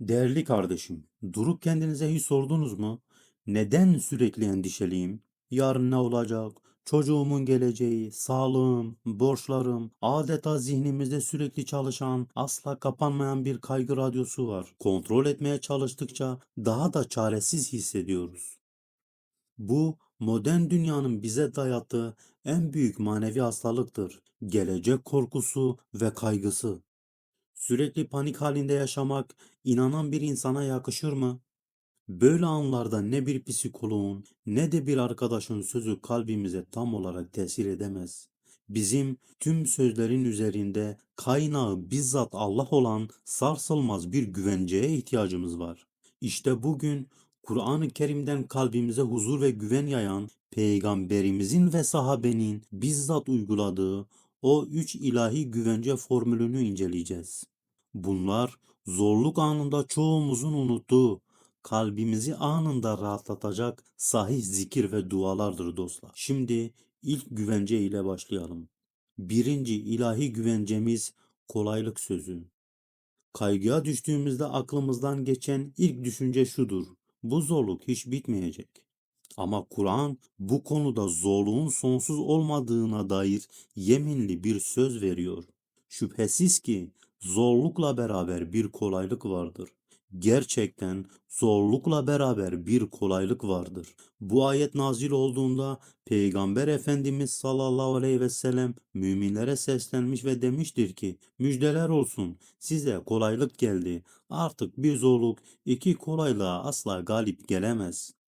Değerli kardeşim, durup kendinize hiç sordunuz mu? Neden sürekli endişeliyim? Yarın ne olacak? Çocuğumun geleceği, sağlığım, borçlarım, adeta zihnimizde sürekli çalışan, asla kapanmayan bir kaygı radyosu var. Kontrol etmeye çalıştıkça daha da çaresiz hissediyoruz. Bu modern dünyanın bize dayattığı en büyük manevi hastalıktır. Gelecek korkusu ve kaygısı. Sürekli panik halinde yaşamak inanan bir insana yakışır mı? Böyle anlarda ne bir psikoloğun ne de bir arkadaşın sözü kalbimize tam olarak tesir edemez. Bizim tüm sözlerin üzerinde kaynağı bizzat Allah olan sarsılmaz bir güvenceye ihtiyacımız var. İşte bugün Kur'an-ı Kerim'den kalbimize huzur ve güven yayan peygamberimizin ve sahabenin bizzat uyguladığı o üç ilahi güvence formülünü inceleyeceğiz. Bunlar zorluk anında çoğumuzun unuttuğu, kalbimizi anında rahatlatacak sahih zikir ve dualardır dostlar. Şimdi ilk güvence ile başlayalım. Birinci ilahi güvencemiz kolaylık sözü. Kaygıya düştüğümüzde aklımızdan geçen ilk düşünce şudur. Bu zorluk hiç bitmeyecek. Ama Kur'an bu konuda zorluğun sonsuz olmadığına dair yeminli bir söz veriyor. Şüphesiz ki zorlukla beraber bir kolaylık vardır. Gerçekten zorlukla beraber bir kolaylık vardır. Bu ayet nazil olduğunda Peygamber Efendimiz sallallahu aleyhi ve sellem müminlere seslenmiş ve demiştir ki müjdeler olsun size kolaylık geldi. Artık bir zorluk iki kolaylığa asla galip gelemez.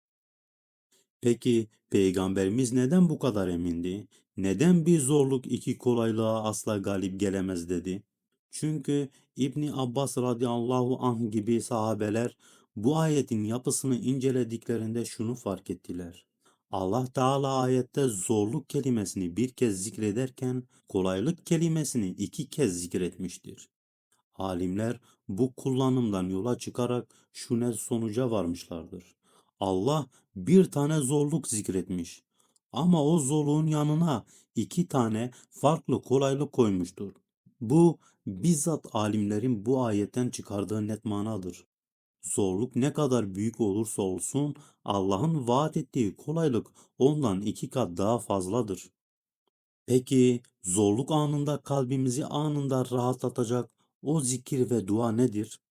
Peki Peygamberimiz neden bu kadar emindi? Neden bir zorluk iki kolaylığa asla galip gelemez dedi? Çünkü İbni Abbas radıyallahu anh gibi sahabeler bu ayetin yapısını incelediklerinde şunu fark ettiler. Allah Teala ayette zorluk kelimesini bir kez zikrederken kolaylık kelimesini iki kez zikretmiştir. Alimler bu kullanımdan yola çıkarak şu net sonuca varmışlardır. Allah bir tane zorluk zikretmiş ama o zorluğun yanına iki tane farklı kolaylık koymuştur. Bu bizzat alimlerin bu ayetten çıkardığı net manadır. Zorluk ne kadar büyük olursa olsun Allah'ın vaat ettiği kolaylık ondan iki kat daha fazladır. Peki zorluk anında kalbimizi anında rahatlatacak o zikir ve dua nedir?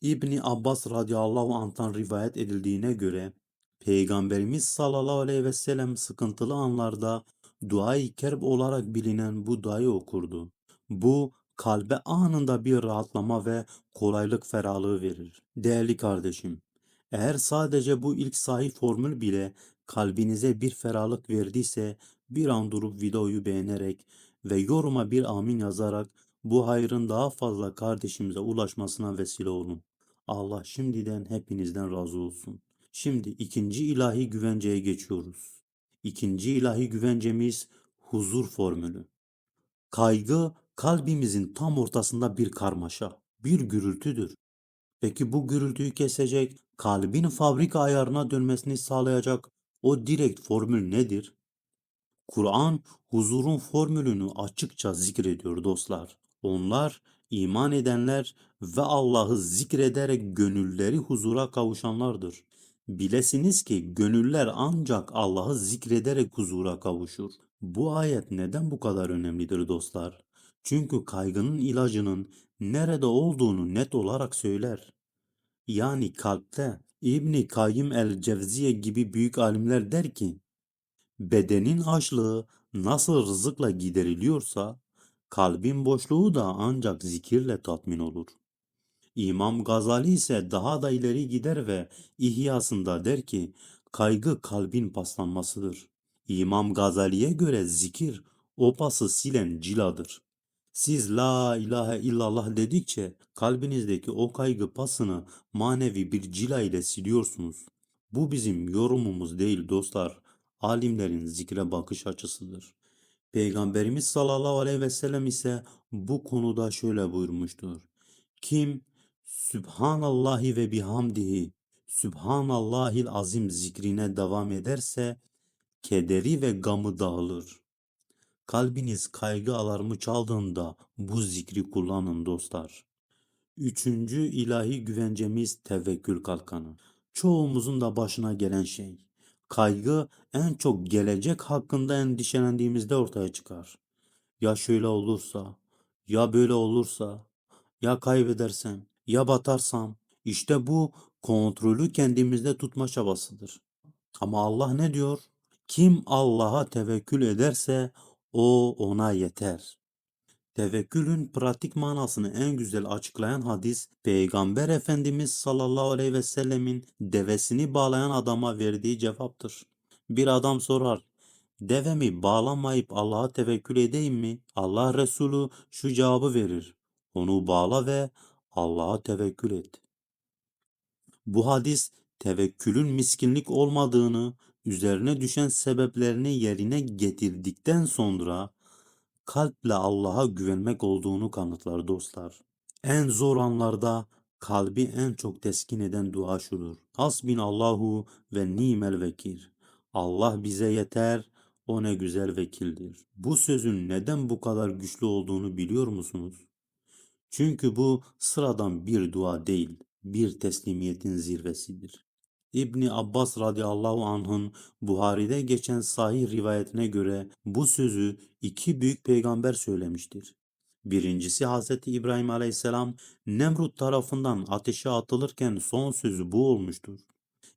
İbni Abbas radıyallahu anh'tan rivayet edildiğine göre Peygamberimiz sallallahu aleyhi ve sellem sıkıntılı anlarda dua-i kerb olarak bilinen bu duayı okurdu. Bu kalbe anında bir rahatlama ve kolaylık ferahlığı verir. Değerli kardeşim, eğer sadece bu ilk sahih formül bile kalbinize bir ferahlık verdiyse bir an durup videoyu beğenerek ve yoruma bir amin yazarak bu hayrın daha fazla kardeşimize ulaşmasına vesile olun. Allah şimdiden hepinizden razı olsun. Şimdi ikinci ilahi güvenceye geçiyoruz. İkinci ilahi güvencemiz huzur formülü. Kaygı kalbimizin tam ortasında bir karmaşa, bir gürültüdür. Peki bu gürültüyü kesecek, kalbin fabrika ayarına dönmesini sağlayacak o direkt formül nedir? Kur'an huzurun formülünü açıkça zikrediyor dostlar. Onlar iman edenler ve Allah'ı zikrederek gönülleri huzura kavuşanlardır. Bilesiniz ki gönüller ancak Allah'ı zikrederek huzura kavuşur. Bu ayet neden bu kadar önemlidir dostlar? Çünkü kaygının ilacının nerede olduğunu net olarak söyler. Yani kalpte. İbni Kayyim el-Cevziye gibi büyük alimler der ki, bedenin açlığı nasıl rızıkla gideriliyorsa, kalbin boşluğu da ancak zikirle tatmin olur. İmam Gazali ise daha da ileri gider ve İhyasında der ki, kaygı kalbin paslanmasıdır. İmam Gazali'ye göre zikir o pası silen ciladır. Siz la ilahe illallah dedikçe kalbinizdeki o kaygı pasını manevi bir cila ile siliyorsunuz. Bu bizim yorumumuz değil dostlar. Alimlerin zikre bakış açısıdır. Peygamberimiz sallallahu aleyhi ve sellem ise bu konuda şöyle buyurmuştur. Kim Sübhanallahi ve bihamdihi Sübhanallahil azim zikrine devam ederse kederi ve gamı dağılır. Kalbiniz kaygı alarmı çaldığında bu zikri kullanın dostlar. Üçüncü ilahi güvencemiz tevekkül kalkanı. Çoğumuzun da başına gelen şey. Kaygı en çok gelecek hakkında endişelendiğimizde ortaya çıkar. Ya şöyle olursa, ya böyle olursa, ya kaybedersem, ya batarsam. İşte bu kontrolü kendimizde tutma çabasıdır. Ama Allah ne diyor? Kim Allah'a tevekkül ederse o ona yeter. Tevekkülün pratik manasını en güzel açıklayan hadis, Peygamber Efendimiz sallallahu aleyhi ve sellemin devesini bağlayan adama verdiği cevaptır. Bir adam sorar, devemi bağlamayıp Allah'a tevekkül edeyim mi? Allah Resulü şu cevabı verir, onu bağla ve Allah'a tevekkül et. Bu hadis tevekkülün miskinlik olmadığını, üzerine düşen sebeplerini yerine getirdikten sonra kalple Allah'a güvenmek olduğunu kanıtlar dostlar. En zor anlarda kalbi en çok teskin eden dua şudur. Hasbinallahu ve nimel vekil. Allah bize yeter, o ne güzel vekildir. Bu sözün neden bu kadar güçlü olduğunu biliyor musunuz? Çünkü bu sıradan bir dua değil, bir teslimiyetin zirvesidir. İbni Abbas radıyallahu anh'ın Buhari'de geçen sahih rivayetine göre bu sözü iki büyük peygamber söylemiştir. Birincisi Hazreti İbrahim aleyhisselam Nemrut tarafından ateşe atılırken son sözü bu olmuştur.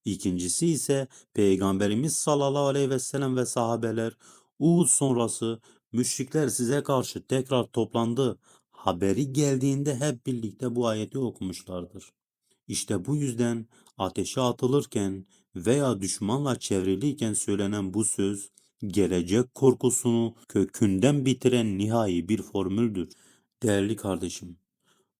İkincisi ise Peygamberimiz sallallahu aleyhi ve sellem ve sahabeler Uhud sonrası müşrikler size karşı tekrar toplandı haberi geldiğinde hep birlikte bu ayeti okumuşlardır. İşte bu yüzden ateşe atılırken veya düşmanla çevriliyken söylenen bu söz gelecek korkusunu kökünden bitiren nihai bir formüldür. Değerli kardeşim,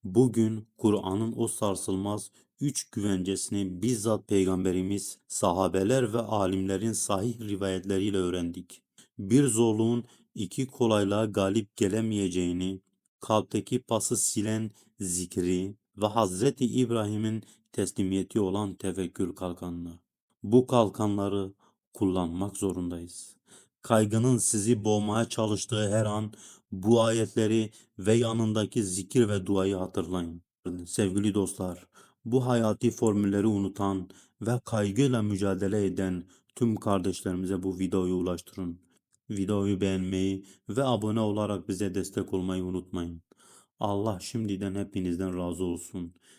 bugün Kur'an'ın o sarsılmaz üç güvencesini bizzat Peygamberimiz, sahabeler ve alimlerin sahih rivayetleriyle öğrendik. Bir zorluğun iki kolaylığa galip gelemeyeceğini, kalpteki pası silen zikri ve Hazreti İbrahim'in teslimiyeti olan tevekkül kalkanını. Bu kalkanları kullanmak zorundayız. Kaygının sizi boğmaya çalıştığı her an bu ayetleri ve yanındaki zikir ve duayı hatırlayın. Sevgili dostlar, bu hayati formülleri unutan ve kaygıyla mücadele eden tüm kardeşlerimize bu videoyu ulaştırın. Videoyu beğenmeyi ve abone olarak bize destek olmayı unutmayın. Allah şimdiden hepinizden razı olsun.